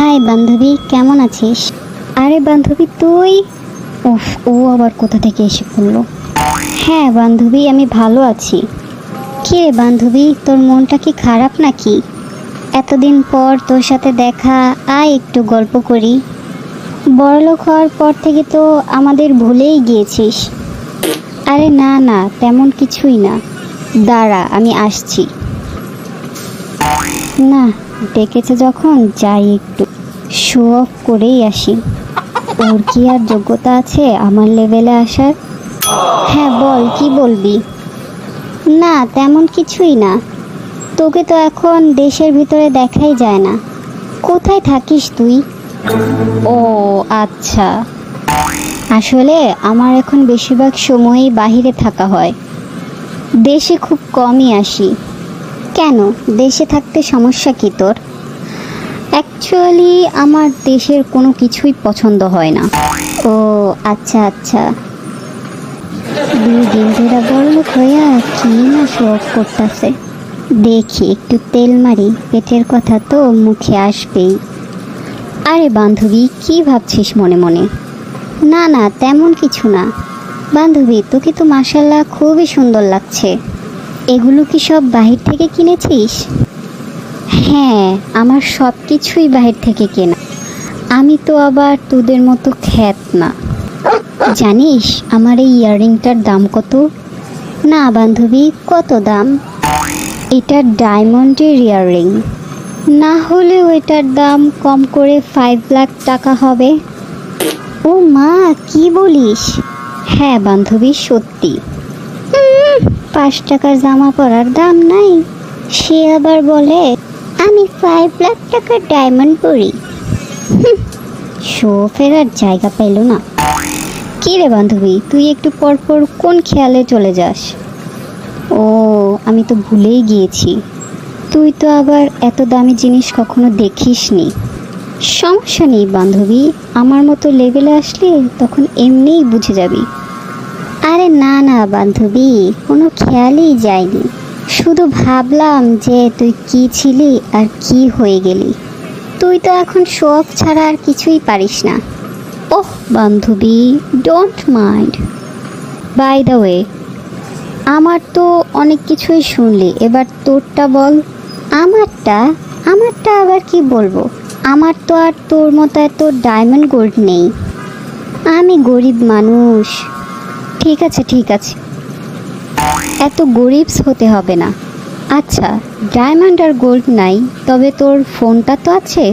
High বান্ধবী, কেমন আছিস? আরে বান্ধবী, তুই? উফ, ও আবার কোথা থেকে এসে পড়ল? হ্যাঁ বান্ধবী, আমি ভালো আছি। কি রে বান্ধবী, তোর মনটা কি খারাপ নাকি? এতদিন পর তোর সাথে দেখা, আয় একটু গল্প করি। বড়লোক হওয়ার পর থেকে তো আমাদের ভুলেই গিয়েছিস। আরে না না, তেমন কিছুই না। দাঁড়া, আমি আসছি। না, ডেকেছে যখন, যাই একটু। শো অফ করেই আসি। ওর কি আর যোগ্যতা আছে আমার লেভেলে আসার? হ্যাঁ বল, কি বলবি? না, তেমন কিছুই না। তোকে তো এখন দেশের ভিতরে দেখাই যায় না। কোথায় থাকিস তুই? ও আচ্ছা। আসলে আমার এখন বেশিরভাগ সময়ই বাহিরে থাকা হয়। দেশে খুব কমই আসি। কেন? দেশে থাকতে সমস্যা কি তোর? অ্যাকচুয়ালি আমার দেশের কোনো কিছুই পছন্দ হয় না। ও আচ্ছা আচ্ছা। দুই ধরে বড়লোক হইয়া কি না শোক করতেছে। দেখি, একটু তেল মারি, পেটের কথা তো মুখে আসবেই। আরে বান্ধবী, কি ভাবছিস মনে মনে? না না, তেমন কিছু না। বান্ধবী, তোকে তো মাসাল্লাহ খুবই সুন্দর লাগছে। এগুলো কি সব বাহির থেকে কিনেছিস? হ্যাঁ আমার সব কিছুই বাহির থেকে কেনা। আমি তো আবার তোদের মতো খ্যাত না। জানিস, আমার এই ইয়াররিংটার দাম কত? না, বান্ধবী, কত দাম? এটা ডায়মন্ডের ইয়াররিং। না হলে ওইটার দাম কম করে ফাইভ লাখ টাকা হবে। ও মা, কি বলিস? হ্যাঁ বান্ধবী, সত্যি। পাঁচ টাকার জামা পরার দাম নাই। সে আবার বলে আমি ফাইভ লাখ টাকার ডায়মন্ড পরি। শো ফেরার জায়গা পেল না। কি রে বান্ধবী, তুই একটু পর পর কোন খেয়ালে চলে যাস? ও, আমি তো ভুলেই গিয়েছি। তুই তো আবার এত দামি জিনিস কখনো দেখিসনি। সমস্যা নেই বান্ধবী, আমার মতো লেভেলে আসলে তখন এমনিই বুঝে যাবি। আরে না না বান্ধবী, কোনো খেয়ালই যায়নি। শুধু ভাবলাম যে তুই কি ছিলি আর কি হয়ে গেলি। তুই তো এখন শোক ছাড়া আর কিছুই পারিস না। ওহ, বান্ধবী don't mind by the way আমার তো অনেক কিছুই শুনলি। এবার তোরটা বল, আমারটা আমারটা আবার কি বলব? আমার তো আর তোর মতো এত ডায়মন্ড গোল্ড নেই। আমি গরিব মানুষ। ঠিক আছে ঠিক আছে। এত গরিবস হতে হবে না। আচ্ছা ডায়মন্ড আর গোল্ড নাই, তবে তোর ফোনটা তো আছে।